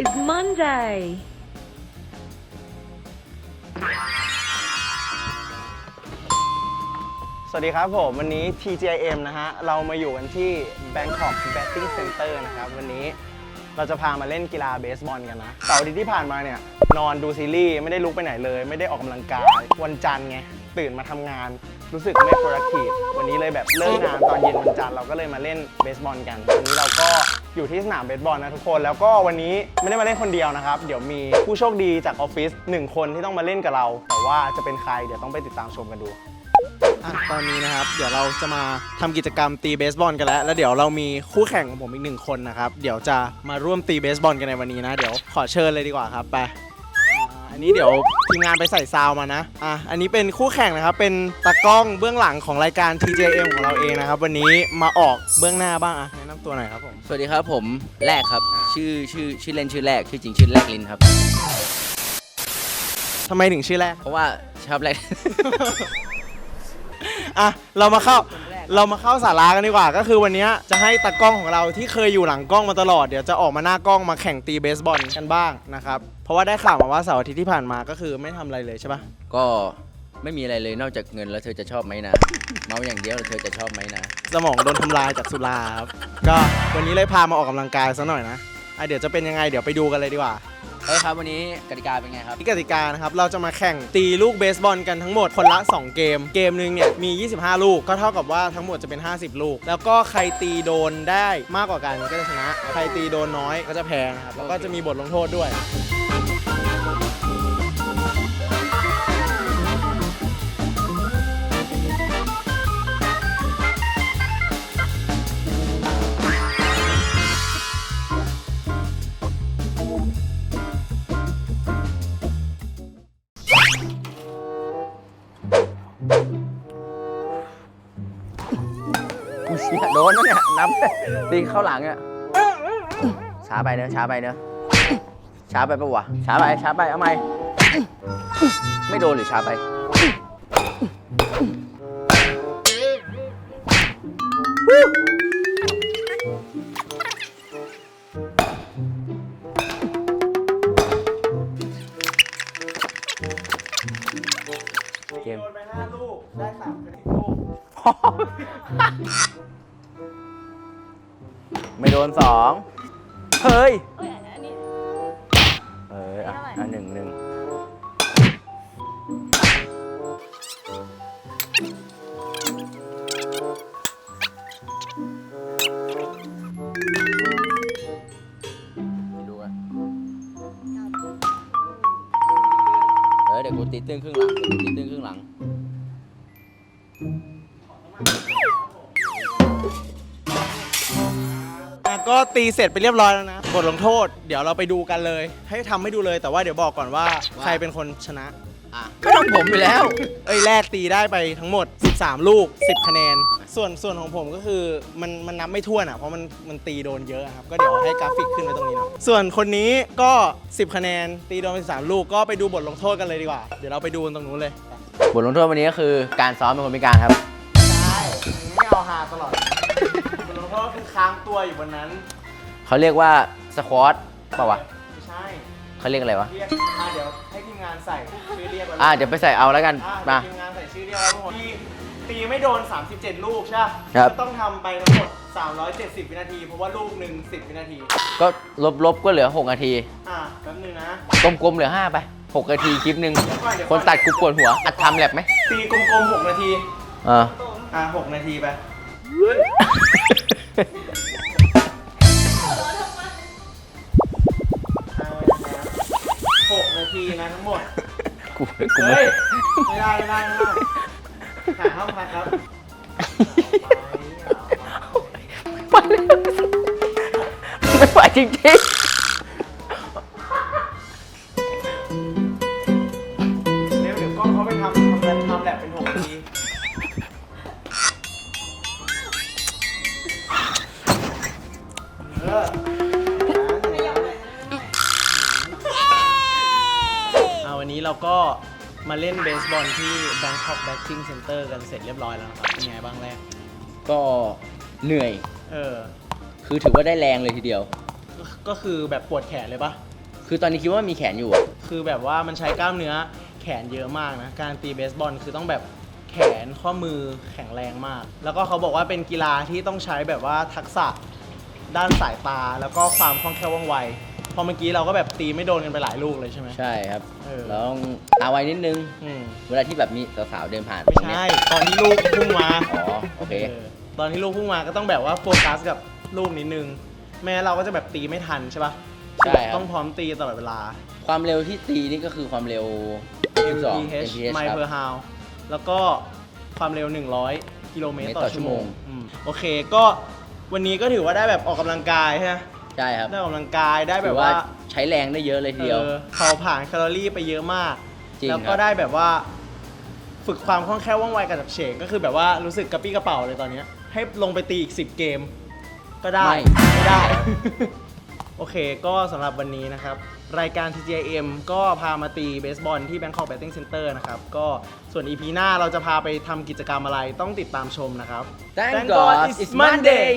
is Monday. สวัสดีครับผม วันนี้ TGIM นะฮะ เรามาอยู่กันที่ Bangkok Betting Center นะครับ วันนี้เราจะพามาเล่นกีฬาเบสบอลกันนะเสาร์อาทิตย์ที่ผ่านมาเนี่ย นอนดูซีรีส์ ไม่ได้ลุกไปไหนเลย ไม่ได้ออกกำลังกาย วันจันทร์ไง ตื่นมาทำงาน รู้สึกไม่ productive วันนี้เลยแบบเลิกงานตอนเย็นวันจันทร์เราก็เลยมาเล่นเบสบอลกัน วันนี้เราก็ อยู่ที่สนามเบสบอลนะทุกคน แล้วก็วันนี้ไม่ได้มาเล่นคนเดียวนะครับ เดี๋ยวมีผู้โชคดีจากออฟฟิศหนึ่งคนที่ต้องมาเล่นกับเรา แต่ว่าจะเป็นใครเดี๋ยวต้องไปติดตามชมกันดู อะตอนนี้นะครับ เดี๋ยวเราจะมาทำกิจกรรมตีเบสบอลกันแล้ว แล้วเดี๋ยวเรามีคู่แข่งของผมอีกหนึ่งคนนะครับ เดี๋ยวจะมาร่วมตีเบสบอลกันในวันนี้นะ เดี๋ยวขอเชิญเลยดีกว่าครับไปอ่าอันนี้เดี๋ยวทีมงานไปใส่ซาวมานะ อะ อันนี้เป็นคู่แข่งนะครับ เป็นตากล้องเบื้องหลังของรายการ TJM ของเราเองนะครับ วันนี้มาออกเบื้องหน้าบ้างอะำตัวหน่อยครับผม สวัสดีครับผมแรกครับอ่าชื่อชื่อชื่อเล่นชื่อแรกชื่อจริงชื่อแรกลินครับ ทำไมถึงชื่อแรก เพราะว่าชอบแรก อะ เรามาเข้า เรามาเข้าสาระกันดีกว่า ก็คือวันนี้จะให้ตากล้องของเราที่เคยอยู่หลังกล้องมาตลอด เดี๋ยวจะออกมาหน้ากล้องมาแข่งตีเบสบอลกันบ้างนะครับ เพราะว่าได้ข่าวมาว่าเสาร์อาทิตย์ที่ผ่านมาก็คือไม่ทำอะไรเลยใช่ปะก็ ไม่มีอะไรเลยนอกจากเงินแล้วเธอจะชอบไหมนะ เมาอย่างเดียวแล้วเธอจะชอบไหมนะ สมองโดนทำลายจากสุราครับก็วันนี้เลยพามาออกกำลังกายซะหน่อยนะอะเดี๋ยวจะเป็นยังไงเดี๋ยวไปดูกันเลยดีกว่า เอ้ยครับวันนี้กติกาเป็นไงครับ ที่กติกานะครับเราจะมาแข่งตีลูกเบสบอลกันทั้งหมดคนละ 2 เกม เกมหนึ่งเนี่ยมี 25 ลูกก็เท่ากับว่าทั้งหมดจะเป็น 50 ลูก แล้วก็ใครตีโดนได้มากกว่ากันก็จะชนะ ใครตีโดนน้อยก็จะแพ้นะครับแล้วก็จะมีบทลงโทษด้วย กูเชียโดนแล้วเนี่ยนับตีเข้าหลังอะช้าไปเนอะช้าไปเนอะช้าไปปะวะช้าไปช้าไปเอาไหมไม่โดนหรือช้าไปเได้3เป็นลูกไม่โดนสองเฮ้ย เอออะอะหนึ่งหนึ่งดูอะเออเดี๋ยวกูตีตื้นครึ่งหลังเดี๋ยวกูตีตื้นครึ่งหลัง ตีเสร็จไปเรียบร้อยแล้วนะบทลงโทษ เดี๋ยวเราไปดูกันเลย ให้ทำให้ดูเลยแต่ว่าเดี๋ยวบอกก่อนว่าใครเป็นคนชนะ อะก็ต้องผมอยู่แล้ว เอ้ยแรกตีได้ไปทั้งหมด 13 ลูก 10 คะแนน ส่วนส่วนของผมก็คือมันมันนับไม่ถ้วนอะเพราะมันมันตีโดนเยอะครับก็เดี๋ยวให้กราฟิกขึ้นไว้ตรงนี้เนาะส่วนคนนี้ก็ 10 คะแนน ตีโดนไป13ลูกก็ไปดูบทลงโทษกันเลยดีกว่า เดี๋ยวเราไปดูกันตรงนู้นเลยบทลงโทษวันนี้ก็คือการซ้อมเป็นคนพิการครับ ใช่ไม่เอาหาตลอด บทลงโทษคือค้างตัวอยู่บนนั้นเขาเรียกว่าสควอตเปล่าวะไม่ใช่ เขาเรียกอะไรวะ เรียกอะเดี๋ยวให้ทีมงานใส่ชื่อเรียกไว้ลอะเดี๋ยวไปใส่เอาแล้วกันอะมาเดี๋ยวทีมงานใส่ชื่อเรียกไว้ทั้งหมดตีตีไม่โดน 37 ลูกใช่ปะครับ ก็ต้องทำไปทั้งหมด 370 วินาที เพราะว่าลูกหนึ่ง10 วินาที ก็ลบลบก็เหลือ 6 นาที อะแป๊บนึงนะ กลมๆเหลือ 5 ไป 6 นาทีคลิปหนึ่งเดี๋ยวก่อนเดี๋ยวคก่อนนตัดกูปวดหัว อัดทำแลบไหมตีกลมๆ 6 นาที เอออะ6นาทีไป เอาไว้นะครับหกนาทีนะทั้งหมด กูกูไม่เฮ้ย ไม่ได้ไม่ได้ไม่ได้ถ่ายห้องพักครับไม่ไหวจริงเเออเอาวันนี้เราก็มาเล่นเบสบอลที่ Bangkok Batting Center กันเสร็จเรียบร้อยแล้วนะครับเป็นไงบ้างแรกๆก็เหนื่อย เออ คือถือว่าได้แรงเลยทีเดียวก็ก็คือแบบปวดแขนเลยปะคือตอนนี้คิดว่ามีแขนอยู่อะคือแบบว่ามันใช้กล้ามเนื้อแขนเยอะมากนะ การตีเบสบอลคือต้องแบบแขนข้อมือแข็งแรงมาก แล้วก็เขาบอกว่าเป็นกีฬาที่ต้องใช้แบบว่าทักษะ ด้านสายตาแล้วก็ความคล่องแคล่วว่องไวพอเมื่อกี้เราก็แบบตีไม่โดนกันไปหลายลูกเลยใช่ไหม ใช่ครับเออ เราต้องตาไวนิดนึง อืมเวลาที่แบบมีสาวๆเดินผ่านไม่ตรงเนี้ใช่ยตอนที่ลูกพุ่งมาอ๋อโอเค เออตอนที่ลูกพุ่งมาก็ต้องแบบว่าโฟกัสกับลูกนิดนึงแม้เราก็จะแบบตีไม่ทันใช่ปะใช่ครับ ต้องพร้อมตีตลอดเวลา ความเร็วที่ตีนี่ก็คือความเร็ว 12 mph mph mile ครับ per hour แล้วก็ความเร็ว 100 กิโลเมตรเมตรต่ต่ออชั่วโมงชั่วโมงอืมโอเค ก็ วันนี้ก็ถือว่าได้แบบออกกำลังกายใช่ไหมใช่ครับได้ออกกำลังกายได้แบถืบอว่าใช้แรงได้เยอะเลยทีเดียว เออเผาผ่านแคลอรี่ไปเยอะมาก จริงแล้วคก็รับ ได้แบบว่า ฝึกความคล่องแคล่วว่องไวกับจับเฉงก็คือแบบว่ารู้สึกกระปี้กระเป๋าเลยตอนเนี้ยให้ลงไปตีอีก 10 เกม ก็ได้ไม่ ไม่ได้ โอเค ก็สำหรับวันนี้นะครับ รายการ TGIM ก็พามาตีเบสบอลที่ Bangkok Batting Center นะครับ ก็ส่วน EP หน้าเราจะพาไปทำกิจกรรมอะไรต้องติดตามชมนะครับ Thank God it's Monday